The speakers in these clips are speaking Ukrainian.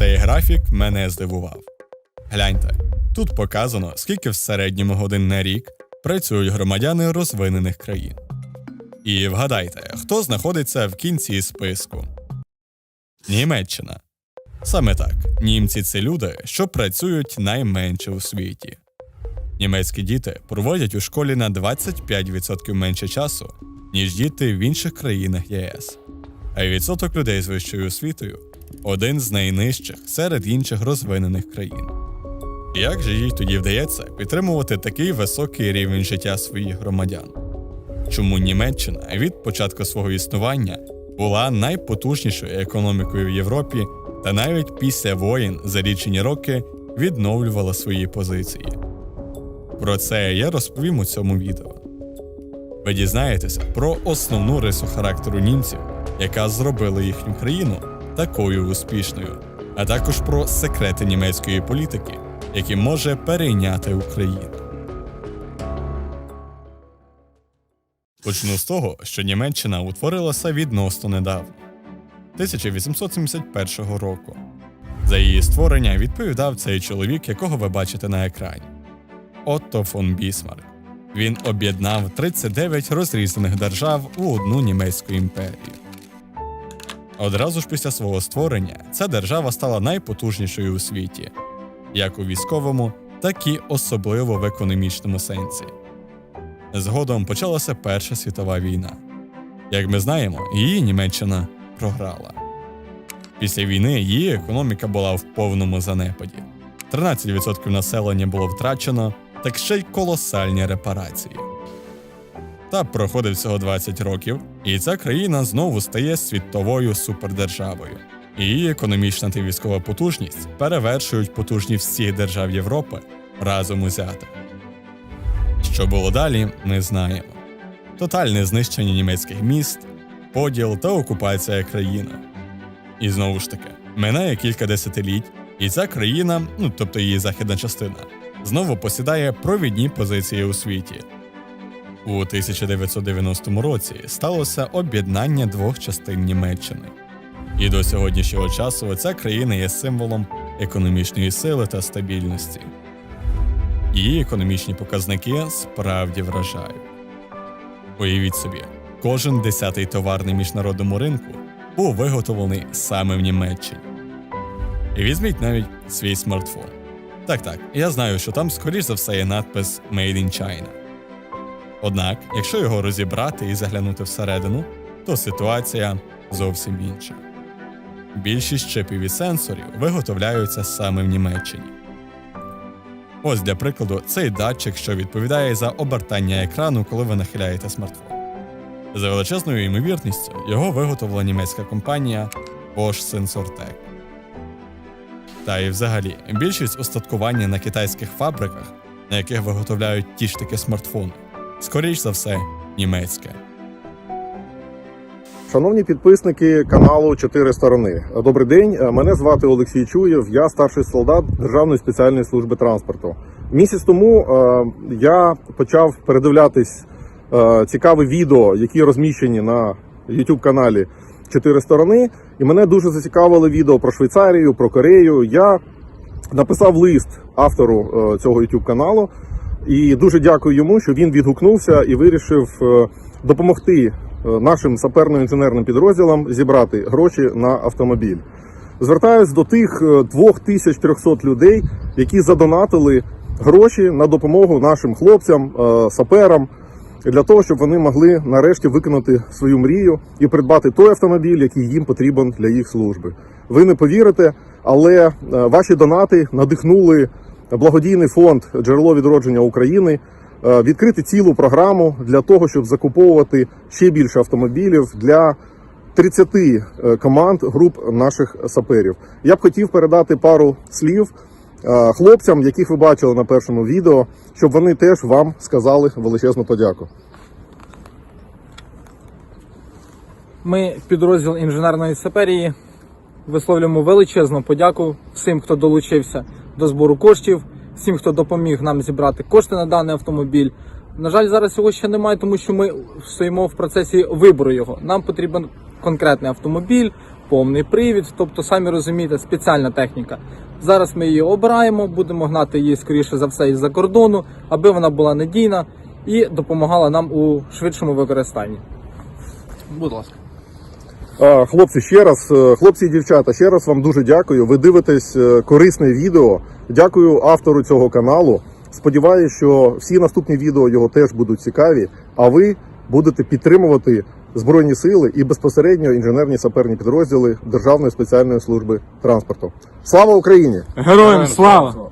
Цей графік мене здивував. Гляньте, тут показано, скільки в середньому годин на рік працюють громадяни розвинених країн. І вгадайте, хто знаходиться в кінці списку? Німеччина. Саме так, німці це люди, що працюють найменше у світі. Німецькі діти проводять у школі на 25% менше часу, ніж діти в інших країнах ЄС. А відсоток людей з вищою освітою один з найнижчих серед інших розвинених країн. Як же їй тоді вдається підтримувати такий високий рівень життя своїх громадян? Чому Німеччина від початку свого існування була найпотужнішою економікою в Європі та навіть після воєн за лічені роки відновлювала свої позиції? Про це я розповім у цьому відео. Ви дізнаєтеся про основну рису характеру німців, яка зробила їхню країну такою успішною, а також про секрети німецької політики, які може перейняти Україну. Почну з того, що Німеччина утворилася відносно недавно 1871 року. За її створення відповідав цей чоловік, якого ви бачите на екрані. Отто фон Бісмарк. Він об'єднав 39 розрізнених держав у одну німецьку імперію. Одразу ж після свого створення ця держава стала найпотужнішою у світі, як у військовому, так і особливо в економічному сенсі. Згодом почалася Перша світова війна. Як ми знаємо, її Німеччина програла. Після війни її економіка була в повному занепаді. 13% населення було втрачено, так ще й колосальні репарації. Та проходить всього 20 років, і ця країна знову стає світовою супердержавою. Її економічна та військова потужність перевершують потужність всіх держав Європи разом узятих. Що було далі, ми знаємо: тотальне знищення німецьких міст, поділ та окупація країни. І знову ж таки, минає кілька десятиліть, і ця країна, ну тобто її західна частина, знову посідає провідні позиції у світі. У 1990 році сталося об'єднання двох частин Німеччини. І до сьогоднішнього часу ця країна є символом економічної сили та стабільності. Її економічні показники справді вражають. Уявіть собі, кожен десятий товар на міжнародному ринку був виготовлений саме в Німеччині. І візьміть навіть свій смартфон. Так, так, я знаю, що там, скоріш за все, є надпис Made in China. Однак, якщо його розібрати і заглянути всередину, то ситуація зовсім інша. Більшість чипів і сенсорів виготовляються саме в Німеччині. Ось для прикладу, цей датчик, що відповідає за обертання екрану, коли ви нахиляєте смартфон. За величезною ймовірністю його виготовила німецька компанія Bosch Sensortec. Та і взагалі, більшість устаткування на китайських фабриках, на яких виготовляють ті ж таки смартфони, скоріш за все, німецьке. Шановні підписники каналу Чотири сторони. Добрий день. Мене звати Олексій Чуєв. Я старший солдат Державної спеціальної служби транспорту. Місяць тому е, я почав передивлятись е, цікаві відео, які розміщені на youtube каналі Чотири сторони. І мене дуже зацікавили відео про Швейцарію, про Корею. Я написав лист автору е, цього youtube каналу. І дуже дякую йому, що він відгукнувся і вирішив е, допомогти е, нашим саперно-інженерним підрозділам зібрати гроші на автомобіль. Звертаюсь до тих е, 2300 людей, які задонатили гроші на допомогу нашим хлопцям, е, саперам, для того, щоб вони могли нарешті виконати свою мрію і придбати той автомобіль, який їм потрібен для їх служби. Ви не повірите, але е, ваші донати надихнули благодійний фонд Джерело відродження України е, відкрити цілу програму для того, щоб закуповувати ще більше автомобілів для 30 е, команд груп наших саперів. Я б хотів передати пару слів е, хлопцям, яких ви бачили на першому відео, щоб вони теж вам сказали величезну подяку. Ми, підрозділ інженерної саперії, висловлюємо величезну подяку всім, хто долучився до збору коштів, всім, хто допоміг нам зібрати кошти на даний автомобіль. На жаль, зараз його ще немає, тому що ми стоїмо в процесі вибору його. Нам потрібен конкретний автомобіль повний привід, тобто, самі розумієте, спеціальна техніка. Зараз ми її обираємо, будемо гнати її скоріше за все із-за кордону, аби вона була надійна і допомагала нам у швидшому використанні. Будь ласка. А, Хлопці, ще раз, е, хлопці і дівчата, ще раз вам дуже дякую. Ви дивитесь е, корисне відео. Дякую автору цього каналу. Сподіваюся, що всі наступні відео його теж будуть цікаві. А ви будете підтримувати збройні сили і безпосередньо інженерні саперні підрозділи Державної спеціальної служби транспорту. Слава Україні! Героям слава!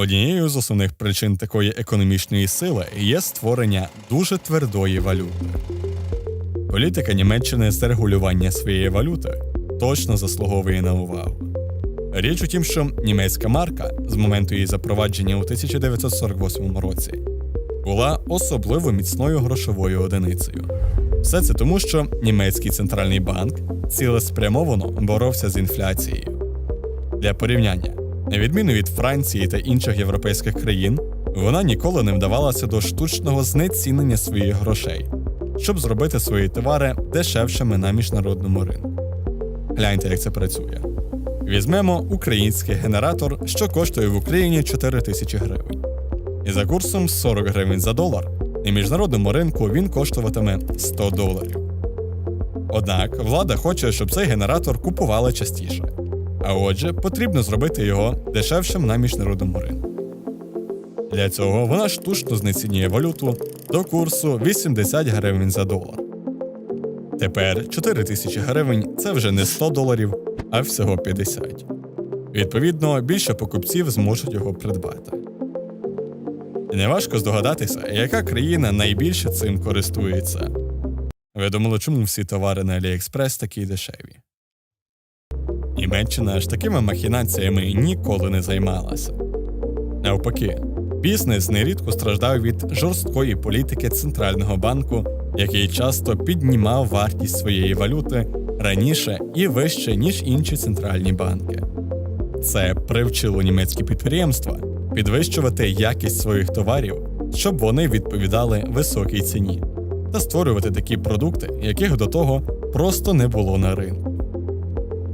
Однією з основних причин такої економічної сили є створення дуже твердої валюти. Політика Німеччини з регулювання своєї валюти точно заслуговує на увагу. Річ у тім, що німецька марка з моменту її запровадження у 1948 році була особливо міцною грошовою одиницею. Все це тому, що німецький центральний банк цілеспрямовано боровся з інфляцією. Для порівняння, на відміну від Франції та інших європейських країн, вона ніколи не вдавалася до штучного знецінення своїх грошей, щоб зробити свої товари дешевшими на міжнародному ринку. Гляньте, як це працює. Візьмемо український генератор, що коштує в Україні 4 тисячі гривень. І за курсом 40 гривень за долар на міжнародному ринку він коштуватиме 100 доларів. Однак влада хоче, щоб цей генератор купували частіше. А отже, потрібно зробити його дешевшим на міжнародному ринку. Для цього вона штучно знецінює валюту до курсу 80 гривень за долар. Тепер 4 тисячі гривень це вже не 100 доларів, а всього 50. Відповідно, більше покупців зможуть його придбати. Неважко здогадатися, яка країна найбільше цим користується. Ви думали, чому всі товари на AliExpress такі дешеві? Німеччина ж такими махінаціями ніколи не займалася. Навпаки, бізнес нерідко страждав від жорсткої політики центрального банку, який часто піднімав вартість своєї валюти раніше і вище, ніж інші центральні банки. Це привчило німецькі підприємства підвищувати якість своїх товарів, щоб вони відповідали високій ціні, та створювати такі продукти, яких до того просто не було на ринку.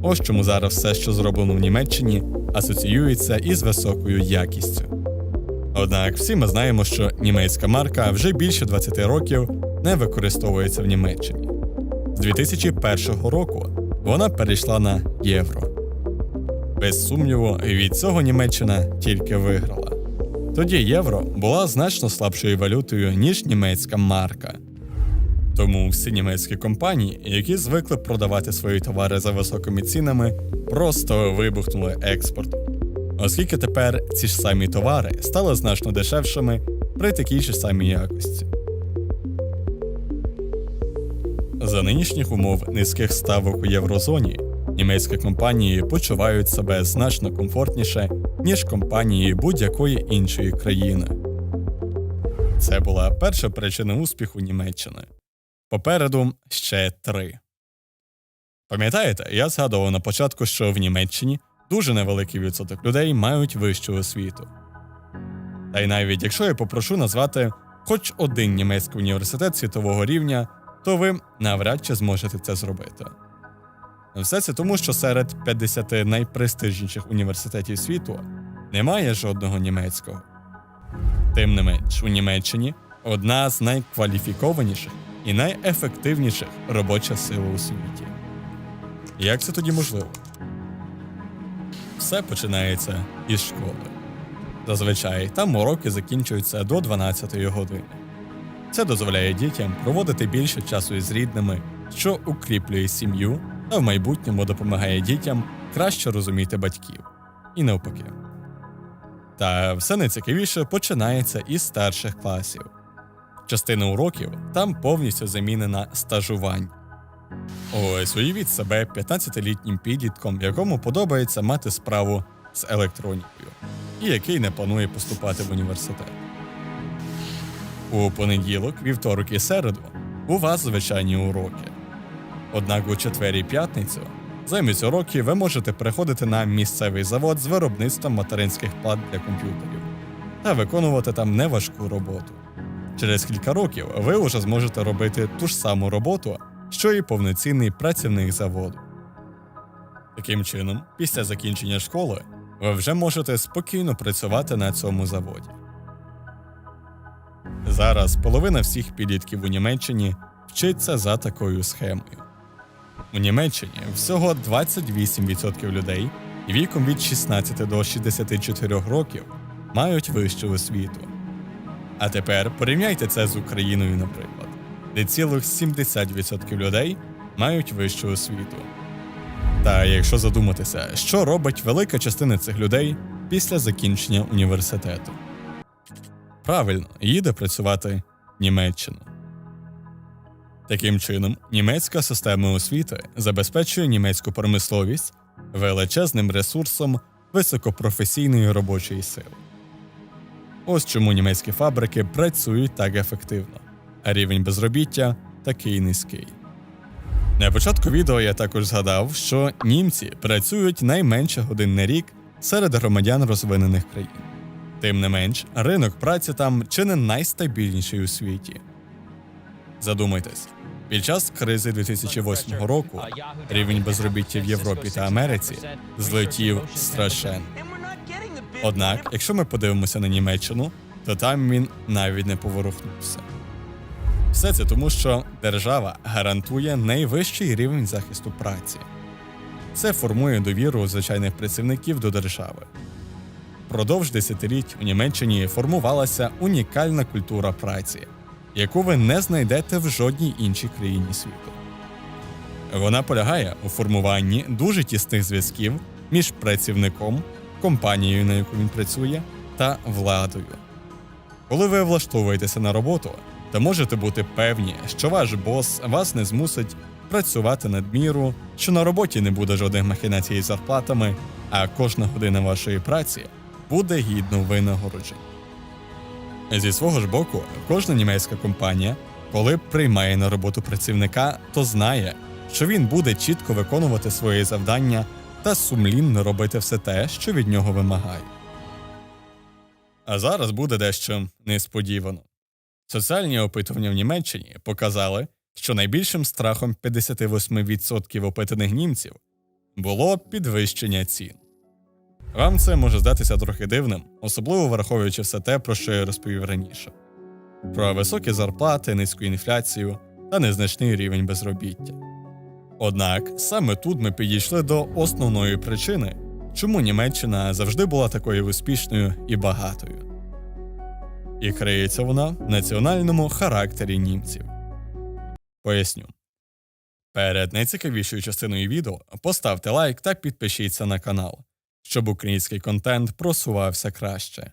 Ось чому зараз все, що зроблено в Німеччині, асоціюється із високою якістю. Однак всі ми знаємо, що німецька марка вже більше 20 років не використовується в Німеччині. З 2001 року вона перейшла на євро. Без сумніву, від цього Німеччина тільки виграла. Тоді євро була значно слабшою валютою, ніж німецька марка. Тому всі німецькі компанії, які звикли продавати свої товари за високими цінами, просто вибухнули експортом. Оскільки тепер ці ж самі товари стали значно дешевшими при такій ж самій якості. За нинішніх умов низьких ставок у єврозоні німецькі компанії почувають себе значно комфортніше, ніж компанії будь-якої іншої країни. Це була перша причина успіху Німеччини. Попереду ще три. Пам'ятаєте, я згадував на початку, що в Німеччині дуже невеликий відсоток людей мають вищу освіту. Та й навіть якщо я попрошу назвати хоч один німецький університет світового рівня, то ви навряд чи зможете це зробити. Все це тому, що серед 50 найпрестижніших університетів світу немає жодного німецького. Тим не менш, у Німеччині одна з найкваліфікованіших і найефективніших робоча сила у світі. Як це тоді можливо? Все починається із школи. Зазвичай там уроки закінчуються до 12 години. Це дозволяє дітям проводити більше часу із рідними, що укріплює сім'ю та в майбутньому допомагає дітям краще розуміти батьків. І навпаки. Та все найцікавіше починається із старших класів. Частина уроків там повністю замінена стажувань. Ось уявіть себе 15-літнім підлітком, якому подобається мати справу з електронікою, і який не планує поступати в університет. У понеділок, вівторок і середу у вас звичайні уроки. Однак у четвер і п'ятницю Замість уроків ви можете переходити на місцевий завод з виробництвом материнських плат для комп'ютерів та виконувати там неважку роботу. Через кілька років ви вже зможете робити ту ж саму роботу, що і повноцінний працівник заводу. Таким чином, після закінчення школи, ви вже можете спокійно працювати на цьому заводі. Зараз половина всіх підлітків у Німеччині вчиться за такою схемою. У Німеччині всього 28% людей віком від 16 до 64 років мають вищу освіту. А тепер порівняйте це з Україною, наприклад, де цілих 70% людей мають вищу освіту. Та якщо задуматися, що робить велика частина цих людей після закінчення університету? Правильно, їде працювати в Німеччину. Таким чином, німецька система освіти забезпечує німецьку промисловість величезним ресурсом високопрофесійної робочої сили. Ось чому німецькі фабрики працюють так ефективно, а рівень безробіття такий низький. На початку відео я також згадав, що німці працюють найменше годин на рік серед громадян розвинених країн. Тим не менш, ринок праці там чи не найстабільніший у світі. Задумайтесь, під час кризи 2008 року рівень безробіття в Європі та Америці злетів страшенно. Однак, якщо ми подивимося на Німеччину, то там він навіть не поворухнувся. Все це тому, що держава гарантує найвищий рівень захисту праці. Це формує довіру звичайних працівників до держави. Продовж десятиліть у Німеччині формувалася унікальна культура праці, яку ви не знайдете в жодній іншій країні світу. Вона полягає у формуванні дуже тісних зв'язків між працівником, компанією, на яку він працює, та владою. Коли ви влаштовуєтеся на роботу, то можете бути певні, що ваш бос вас не змусить працювати надміру, що на роботі не буде жодних махінацій з зарплатами, а кожна година вашої праці буде гідно винагороджена. Зі свого ж боку, кожна німецька компанія, коли приймає на роботу працівника, то знає, що він буде чітко виконувати свої завдання та сумлінно робити все те, що від нього вимагають. А зараз буде дещо несподівано. Соціальні опитування в Німеччині показали, що найбільшим страхом 58% опитаних німців було підвищення цін. Вам це може здатися трохи дивним, особливо враховуючи все те, про що я розповів раніше: про високі зарплати, низьку інфляцію та незначний рівень безробіття. Однак саме тут ми підійшли до основної причини, чому Німеччина завжди була такою успішною і багатою. І криється вона в національному характері німців. Поясню. Перед найцікавішою частиною відео поставте лайк та підпишіться на канал, щоб український контент просувався краще.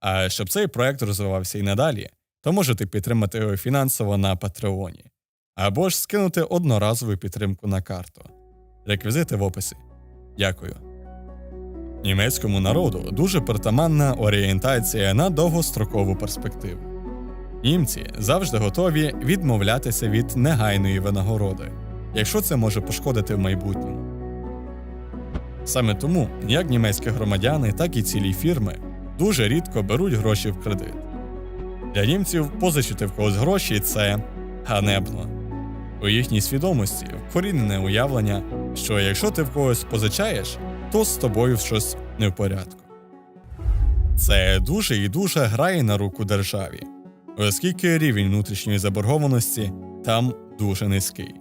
А щоб цей проект розвивався і надалі, то можете підтримати його фінансово на Патреоні або ж скинути одноразову підтримку на карту. Реквізити в описі. Дякую. Німецькому народу дуже притаманна орієнтація на довгострокову перспективу. Німці завжди готові відмовлятися від негайної винагороди, якщо це може пошкодити в майбутньому. Саме тому як німецькі громадяни, так і цілі фірми дуже рідко беруть гроші в кредит. Для німців позичити в когось гроші це ганебно. У їхній свідомості вкорінене уявлення, що якщо ти в когось позичаєш, то з тобою щось не в порядку. Це дуже і дуже грає на руку державі, оскільки рівень внутрішньої заборгованості там дуже низький.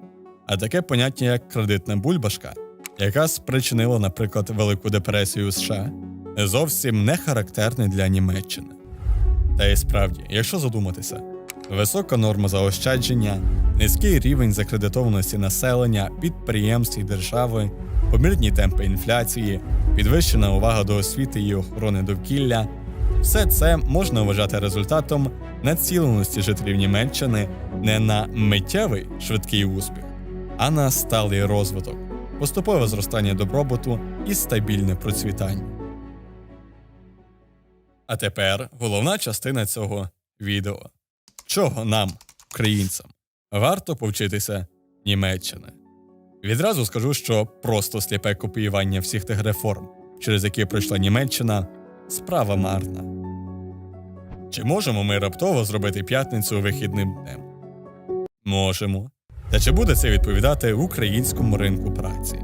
А таке поняття, як кредитна бульбашка, яка спричинила, наприклад, Велику депресію США, зовсім не характерне для Німеччини. Та й справді, якщо задуматися, висока норма заощадження, низький рівень закредитованості населення, підприємств і держави, помірні темпи інфляції, підвищена увага до освіти і охорони довкілля все це можна вважати результатом націленості жителів Німеччини не на миттєвий швидкий успіх, а на сталий розвиток, поступове зростання добробуту і стабільне процвітання. А тепер головна частина цього відео. Чого нам, українцям, варто повчитися Німеччини? Відразу скажу, що просто сліпе копіювання всіх тих реформ, через які пройшла Німеччина, справа марна. Чи можемо ми раптово зробити п'ятницю вихідним днем? Можемо. Та чи буде це відповідати українському ринку праці?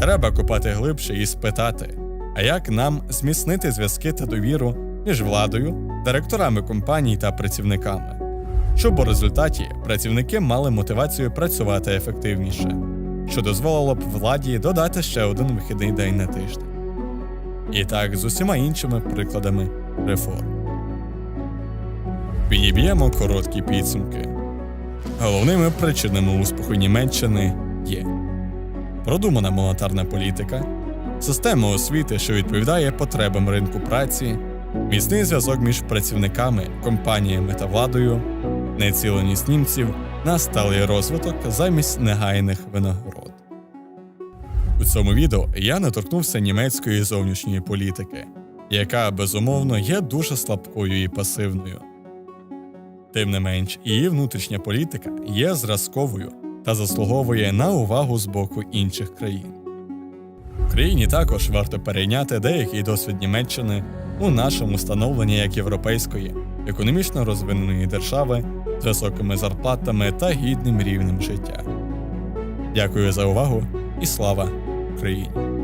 Треба копати глибше і спитати, а як нам зміцнити зв'язки та довіру між владою, директорами компаній та працівниками, щоб у результаті працівники мали мотивацію працювати ефективніше, що дозволило б владі додати ще один вихідний день на тиждень. І так з усіма іншими прикладами реформ. Підіб'ємо короткі підсумки. Головними причинами успіху Німеччини є продумана монетарна політика, система освіти, що відповідає потребам ринку праці, міцний зв'язок між працівниками, компаніями та владою, неціленість німців на сталий розвиток замість негайних винагород. У цьому відео я не торкнувся німецької зовнішньої політики, яка безумовно є дуже слабкою і пасивною. Тим не менш, її внутрішня політика є зразковою та заслуговує на увагу з боку інших країн. Україні також варто перейняти деякий досвід Німеччини у нашому становленні як європейської, економічно розвиненої держави з високими зарплатами та гідним рівнем життя. Дякую за увагу і слава Україні!